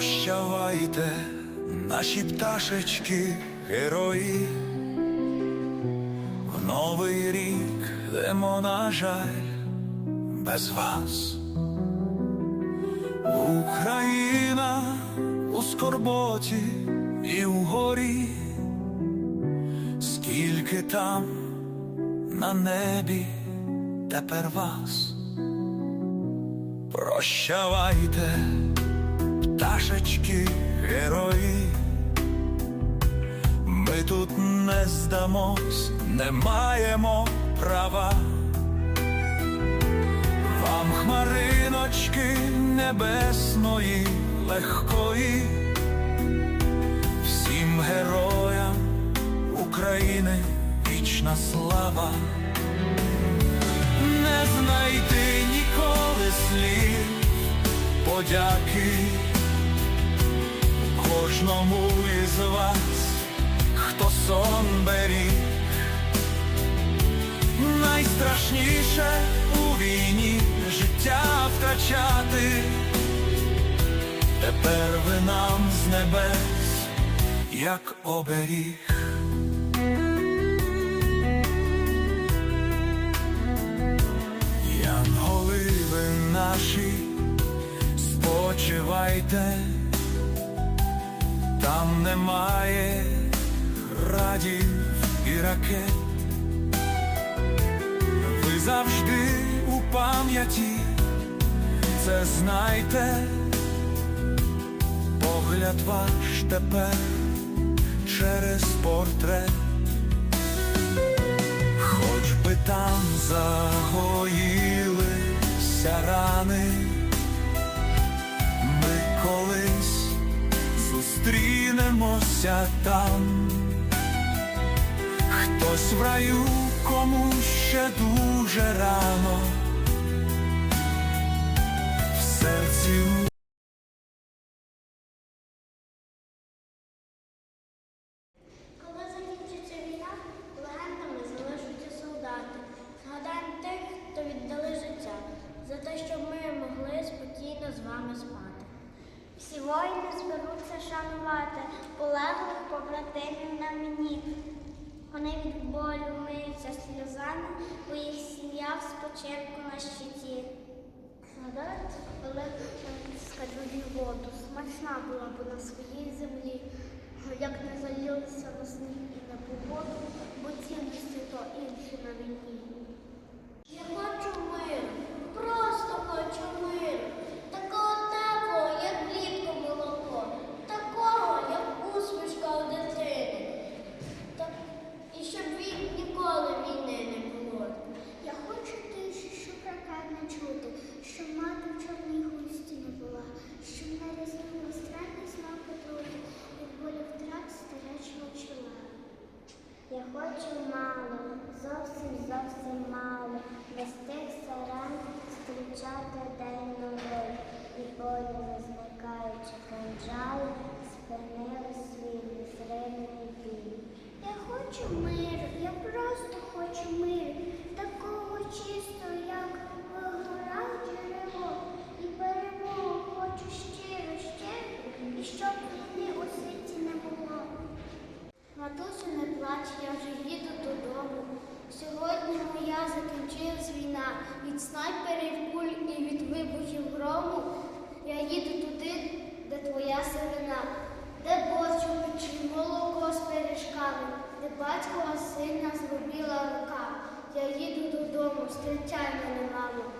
Прощавайте, наші пташечки, герої. В новий рік йдемо, на жаль, без вас. Україна у скорботі і у горі, скільки там на небі тепер вас. Прощавайте, пташечки, герої. Ми тут не здамось, не маємо права. Вам хмариночки небесної легкої, всім героям України вічна слава. Не знайти ніколи слів подяки кожному із вас, хто сон беріг. Найстрашніше у війні життя втрачати. Тепер ви нам з небес, як оберіг. Янголи ви наші, спочивайте, там немає радів і ракет. Ви завжди у пам'яті, це знайте, погляд ваш тепер через портрет. Хоч би там загоїлися рани, зустрінемося там. Хтось в раю, комусь ще дуже рано. В серці. Згадаємо тих, хто віддали життя за те, щоб ми могли спокійно з вами спати. Всі воїни зберуться шанувати полеглих побратимів на мені. Вони від болю миються сльозами, бо їх сім'я в спочинку на щиті. Згадається, коли калюжі воду смачна була б на своїй землі, як не залилися на сніг і на погоду, бо цінності то інші на війні. Я хочу миру, просто хочу миру, такого теплого, як влітку молоко, такого, як усмішка у дитини. Так, і щоб він ніколи війни не було. Я хочу тиші, щоб ракет не чути, щоб мати в чорній хусті не була, щоб не різнули страхи смаки други, від болю втрат старечого чола. Я хочу мало, зовсім зовсім мало, без тих саран зустрічати день новий, і розмикаючи канджали, спинили свій незримий бій. Я хочу миру, я просто хочу миру, такого чистого, як гора джерело, і перемогу хочу щиро, щиро, і щоб війни у світі не було. Матусю, не плач, я вже їду додому. Сьогодні моя закінчилась війна від снайперів куль і від вибухів грому. Я їду туди, де твоя де борщ у печі, молоко з пиріжками, де батькова сина зробила рука. Я їду додому, зустрічай мене, мамо.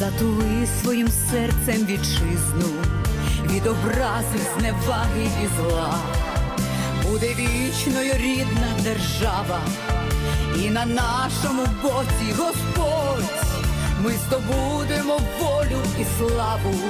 Затули своїм серцем вітчизну від образи, зневаги і зла. Буде вічною рідна держава, і на нашому боці Господь ми здобудемо волю і славу.